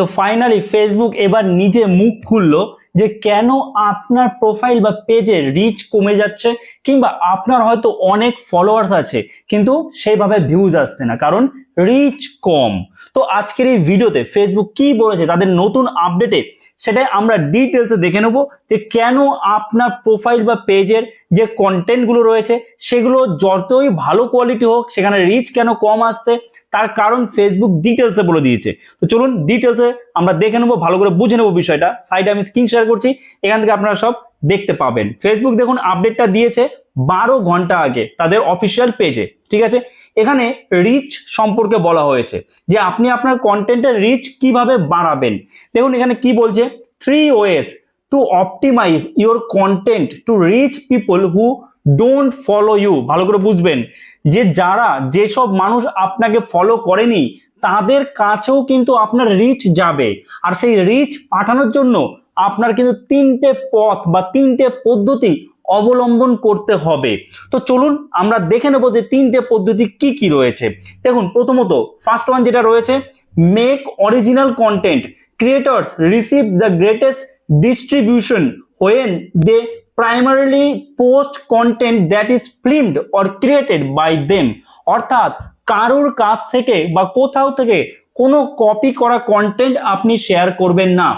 তো finally Facebook এবার নিজে মুখ খুললো যে কেন আপনার প্রোফাইল বা পেজে রিচ কমে যাচ্ছে কিংবা আপনার হয়তো অনেক ফলোয়ার্স আছে, কিন্তু সেইভাবে ভিউজ আসছে না। কারণ রিচ কম। তো আজকের এই ভিডিওতে ফেসবুক কি বলেছে, তাদের নতুন আপডেটে সেটাই আমরা ডিটেলসে দেখে নেব যে কেন আপনার প্রোফাইল বা পেজের যে কন্টেন্টগুলো রয়েছে, সেগুলো যতই ভালো কোয়ালিটি হোক, সেখানে রিচ কেন কম আসছে, তার কারণ ফেসবুক ডিটেলসে বলে দিয়েছে। তো চলুন ডিটেলসে আমরা দেখে নেব, ভালো করে বুঝে নেব বিষয়টা। সাইডে আমি স্ক্রিন শেয়ার করছি, এখান থেকে আপনারা সব দেখতে পাবেন। ফেসবুক দেখুন আপডেটটা দিয়েছে বারো ঘণ্টা আগে, তাদের অফিসিয়াল পেজে ঠিক আছে? এখানে রিচ সম্পর্কে বলা হয়েছে যে আপনি আপনার কন্টেন্টের রিচ কীভাবে বাড়াবেন। দেখুন, এখানে কি বলছে? Three ways to optimize your content to reach people who don't follow you ভালো করে বুঝবেন। যে যারা, যেসব মানুষ আপনাকে ফলো করেনি, তাদের কাছেও কিন্তু আপনার রিচ যাবে। আর সেই রিচ পাঠানোর জন্য আপনার কিন্তু তিনটে পথ বা তিনটে পদ্ধতি অবলম্বন করতে হবে। তো চলুন আমরা দেখে নেব যে তিনটে পদ্ধতি কি কি রয়েছে। দেখুন, প্রথমত ফার্স্ট ওয়ান যেটা রয়েছে make original content creators receive the greatest distribution when they primarily post content that is filmed or created by them. অর্থাৎ, কারোর কাছ থেকে বা কোথাও থেকে কোনো কপি করা কন্টেন্ট আপনি শেয়ার করবেন না।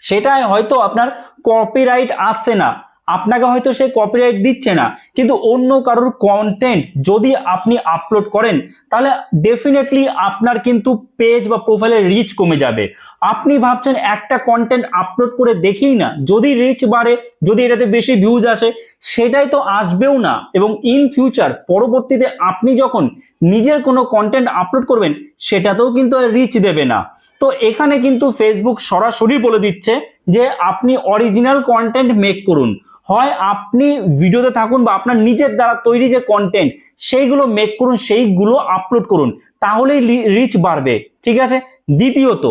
সেটাই হয়তো আপনার কপিরাইট আসছে না। আপনাকে হয়তো সে কপিরাইট দিচ্ছে না, কিন্তু অন্য কারোর কন্টেন্ট যদি আপনি আপলোড করেন, তাহলে ডেফিনেটলি আপনার কিন্তু পেজ বা প্রোফাইলের রিচ কমে যাবে। আপনি ভাবছেন একটা কন্টেন্ট আপলোড করে দেখেই না, যদি রিচ বাড়ে, যদি এটাতে বেশি ভিউজ আসে, সেটাই তো আসবেও না। এবং ইন ফিউচার পরবর্তীতে আপনি যখন নিজের কোনো কন্টেন্ট আপলোড করবেন, সেটাতেও কিন্তু রিচ দেবে না। তো এখানে কিন্তু ফেসবুক সরাসরি বলে দিচ্ছে যে আপনি অরিজিনাল কন্টেন্ট মেক করুন। হয় আপনি ভিডিওতে থাকুন বা আপনার নিজের দ্বারা তৈরি যে কন্টেন্ট সেইগুলো মেক করুন, সেইগুলো আপলোড করুন। তাহলেই রিচ বাড়বে। ঠিক আছে? দ্বিতীয়ত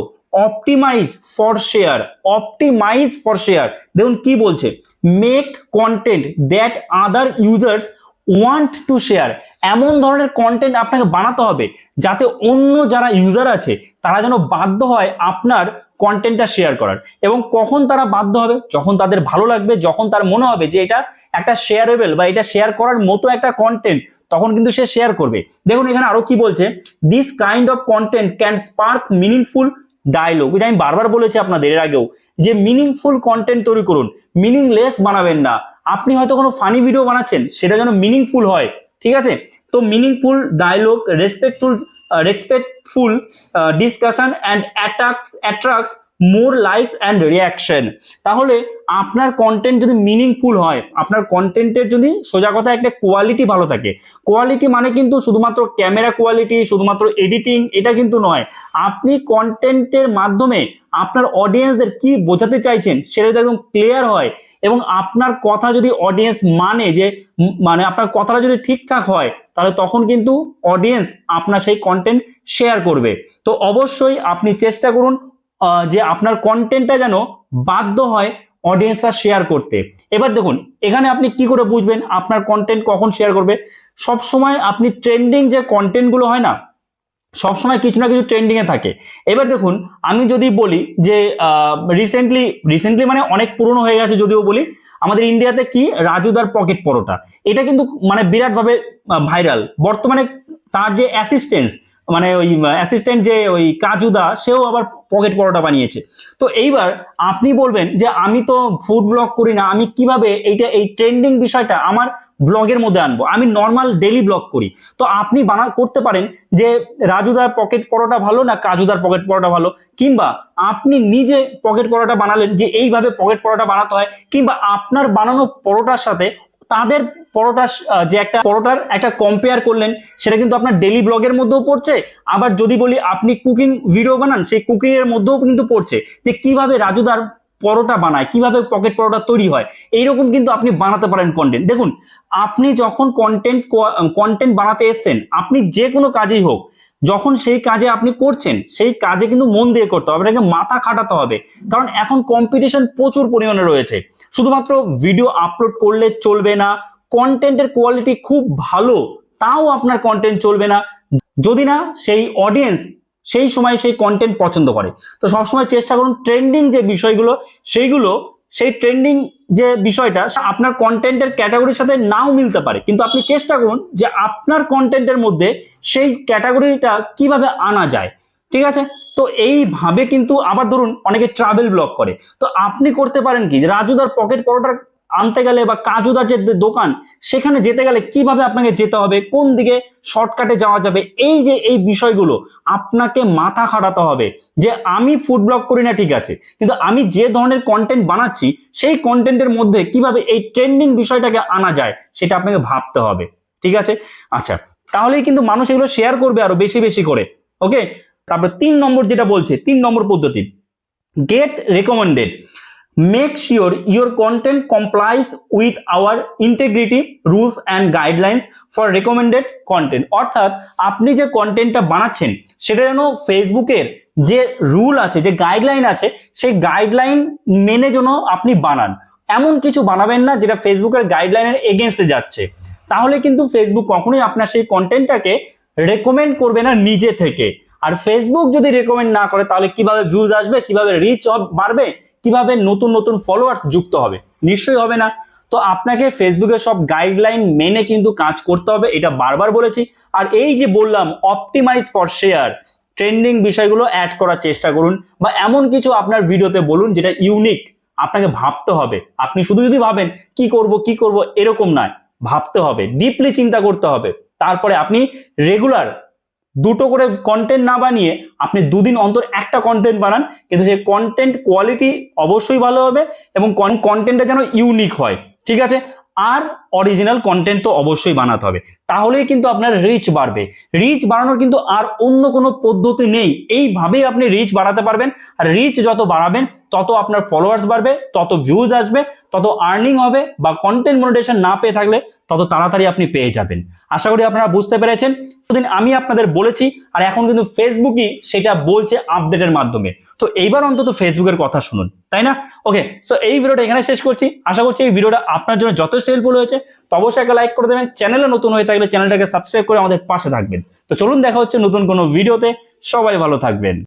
optimize for share optimize for share দেখুন কি বলছে? Make content that other users want to share এমন ধরনের কন্টেন্ট আপনাকে বানাতে হবে, যাতে অন্য যারা ইউজার আছে, তারা যেন বাধ্য হয় আপনার কন্টেন্টটা শেয়ার করার। এবং কখন তারা বাধ্য হবে, যখন তাদের ভালো লাগবে, যখন তার মনে হবে যে এটা একটা শেয়ারেবল বা এটা শেয়ার করার মতো একটা কন্টেন্ট তখন কিন্তু সে শেয়ার করবে। দেখুন, এখানে আরও কি বলছে? This kind of content can spark meaningful dialogue যে আমি বারবার বলেছি আপনাদের এর আগেও, যে মিনিংফুল কন্টেন্ট তৈরি করুন মিনিংলেস বানাবেন না। আপনি হয়তো কোনো ফানি ভিডিও বানাচ্ছেন, সেটা যেন মিনিংফুল হয়। ঠিক আছে? তো meaningful dialogue respectful respectful discussion and attracts attracts more likes and reaction তাহলে আপনার কন্টেন্ট যদি মিনিংফুল হয়, আপনার কন্টেন্টের যদি সোজা কথা একটা কোয়ালিটি ভালো থাকে। কোয়ালিটি মানে কিন্তু শুধুমাত্র ক্যামেরা কোয়ালিটি শুধুমাত্র এডিটিং এটা কিন্তু নয়। আপনি কন্টেন্টের মাধ্যমে আপনার অডিয়েন্সদের কি বোঝাতে চাইছেন, সেটা যদি একদম ক্লিয়ার হয় এবং আপনার কথা যদি অডিয়েন্স মানে যে মানে আপনার কথাটা যদি ঠিকঠাক হয়, তাহলে তখন কিন্তু অডিয়েন্স আপনার সেই কন্টেন্ট শেয়ার করবে। তো অবশ্যই আপনি চেষ্টা করুন যে আপনার কন্টেন্টটা যেন বাধ্য হয় অডিয়েন্সরা শেয়ার করতে। এবার দেখুন, এখানে আপনি কি করে বুঝবেন আপনার কন্টেন্ট কখন শেয়ার করবে? সব সময় আপনি ট্রেন্ডিং যে কন্টেন্টগুলো হয় না, সবসময় কিছু না কিছু ট্রেন্ডিং এ থাকে। এবার দেখুন, আমি যদি বলি যে রিসেন্টলি রিসেন্টলি মানে অনেক পুরনো হয়ে গেছে যদিও বলি, আমাদের ইন্ডিয়াতে কি? রাজুদার পকেট পরোটা। এটা কিন্তু মানে বিরাটভাবে ভাইরাল বর্তমানে তার যে অ্যাসিস্ট্যান্স মানে ওই অ্যাসিস্ট্যান্ট যে ওই কাজুদা সেও আবার পকেট পরোটা বানিয়েছে। তো এইবার আপনি বলবেন যে আমি তো ফুড ব্লগ করি না, আমি কীভাবে এইটা, এই ট্রেন্ডিং বিষয়টা আমার ব্লগের মধ্যে আনব? আমি নর্মাল ডেলি ব্লগ করি। তো আপনি বানা, করতে পারেন যে রাজুদার পকেট পরোটা ভালো না কাজুদার পকেট পরোটা ভালো? কিংবা আপনি নিজে পকেট পরোটা বানালেন যে এইভাবে পকেট পরোটা বানাতে হয়, কিংবা আপনার বানানো পরোটার সাথে তাদের পরোটা যে একটা পরোটার একটা কম্পেয়ার করলেন, সেটা কিন্তু আপনার ডেলি ব্লগের মধ্যেও পড়ছে। আবার যদি বলি আপনি কুকিং ভিডিও বানান, সেই কুকিং এর মধ্যেও কিন্তু পড়ছে। যে কীভাবে রাজুদার পরোটা বানায়, কীভাবে পকেট পরোটা তৈরি হয়, এইরকম কিন্তু আপনি বানাতে পারেন কন্টেন্ট দেখুন, আপনি যখন কন্টেন্ট কন্টেন্ট বানাতে এসছেন, আপনি যে কোনো কাজেই হোক যখন সেই কাজে আপনি করছেন, সেই কাজে কিন্তু মন দিয়ে করতে হবে, আপনাকে মাথা খাটাতে হবে। কারণ এখন কম্পিটিশন প্রচুর পরিমাণে রয়েছে। শুধুমাত্র ভিডিও আপলোড করলে চলবে না কন্টেন্টের কোয়ালিটি খুব ভালো, তাও আপনার কন্টেন্ট চলবে না। যদি না, সেই অডিয়েন্স সেই সময় সেই কন্টেন্ট পছন্দ করে। তো সবসময় চেষ্টা করুন ট্রেন্ডিং যে বিষয়গুলো, সেইগুলো, সেই ট্রেন্ডিং যে বিষয়টা আপনার কন্টেন্টের ক্যাটাগরির সাথে নাও মিলতে পারে। কিন্তু আপনি চেষ্টা করুন যে আপনার কন্টেন্টের মধ্যে সেই ক্যাটাগরিটা কীভাবে আনা যায়। ঠিক আছে? তো এইভাবে কিন্তু আবার ধরুন অনেকে ট্রাভেল ব্লগ করে। তো আপনি করতে পারেন কি? রাজুদার পকেট পরোটা আনতে গেলে বা কাজুদার যে দোকান, সেখানে যেতে গেলে কীভাবে আপনাকে যেতে হবে, কোন দিকে শর্টকাটে যাওয়া যাবে, এই যে, এই বিষয়গুলো আপনাকে মাথা খাটাতে হবে যে আমি ফুড ব্লগ করি না, ঠিক আছে। কিন্তু আমি যে ধরনের কন্টেন্ট বানাচ্ছি, সেই কন্টেন্টের মধ্যে কীভাবে এই ট্রেন্ডিং বিষয়টাকে আনা যায়, সেটা আপনাকে ভাবতে হবে, ঠিক আছে? আচ্ছা তাহলেই কিন্তু মানুষ এগুলো শেয়ার করবে আরও বেশি বেশি করে ওকে তারপর তিন নম্বর যেটা বলছে, তিন নম্বর পদ্ধতি get recommended make sure your content complies with our integrity rules and guidelines for recommended content অর্থাৎ আপনি যে কন্টেন্টটা বানাচ্ছেন, সেটা যেন ফেসবুকের যে রুল আছে, যে গাইডলাইন আছে, সেই গাইডলাইন মেনে যেন আপনি বানান। এমন কিছু বানাবেন না যেটা ফেসবুকের গাইডলাইনের এগেনস্টে যাচ্ছে। তাহলে কিন্তু ফেসবুক কখনোই আপনার সেই কন্টেন্টটাকে রেকমেন্ড করবে না নিজে থেকে। আর ফেসবুক যদি রেকমেন্ড না করে, তাহলে কীভাবে ভিউজ আসবে, কীভাবে রিচ বাড়বে কীভাবে নতুন নতুন ফলোয়ার্স যুক্ত হবে? নিশ্চয়ই হবে না। তো আপনাকে ফেসবুকের সব গাইডলাইন মেনে কিন্তু কাজ করতে হবে, এটা বারবার বলেছি। আর এই যে বললাম অপটিমাইজ ফর শেয়ার ট্রেন্ডিং বিষয়গুলো অ্যাড করার চেষ্টা করুন বা এমন কিছু আপনার ভিডিওতে বলুন যেটা ইউনিক আপনাকে ভাবতে হবে। আপনি শুধু যদি ভাবেন, কি করব কি করব, এরকম নয়, ভাবতে হবে ডিপলি চিন্তা করতে হবে। তারপরে আপনি রেগুলার দুটো করে কন্টেন্ট না বানিয়ে আপনি দুদিন অন্তর একটা কন্টেন্ট বানান, কিন্তু সেই কন্টেন্ট কোয়ালিটি অবশ্যই ভালো হবে এবং কন্টেন্টটা যেন ইউনিক হয়, ঠিক আছে? আর অরিজিনাল কন্টেন্ট তো অবশ্যই বানাতে হবে। তাহলেই কিন্তু আপনার রিচ বাড়বে। রিচ বাড়ানোর কিন্তু আর অন্য কোনো পদ্ধতি নেই। এইভাবেই আপনি রিচ বাড়াতে পারবেন। আর রিচ যত বাড়াবেন, তত আপনার ফলোয়ার্স বাড়বে, তত ভিউজ আসবে, তত আর্নিং হবে বা কন্টেন্ট মনিটেশন না পেয়ে থাকলে তত তাড়াতাড়ি আপনি পেয়ে যাবেন। আশা করি আপনারা বুঝতে পেরেছেন। সেদিন আমি আপনাদের বলেছি, আর এখন কিন্তু ফেসবুকই সেটা বলছে আপডেটের মাধ্যমে। তো এইবার অন্তত ফেসবুকের কথা শুনুন, তাই না? ওকে সো এই ভিডিওটা এখানে শেষ করছি। আশা করছি এই ভিডিওটা আপনার জন্য যথেষ্ট হেল্পফুল হয়েছে। তো অবশ্যই একটা লাইক করে দেবেন। চ্যানেলে নতুন হয়ে থাকলে চ্যানেলটাকে সাবস্ক্রাইব করে আমাদের পাশে থাকবেন। তো চলুন দেখা হচ্ছে নতুন কোনো ভিডিওতে সবাই ভালো থাকবেন।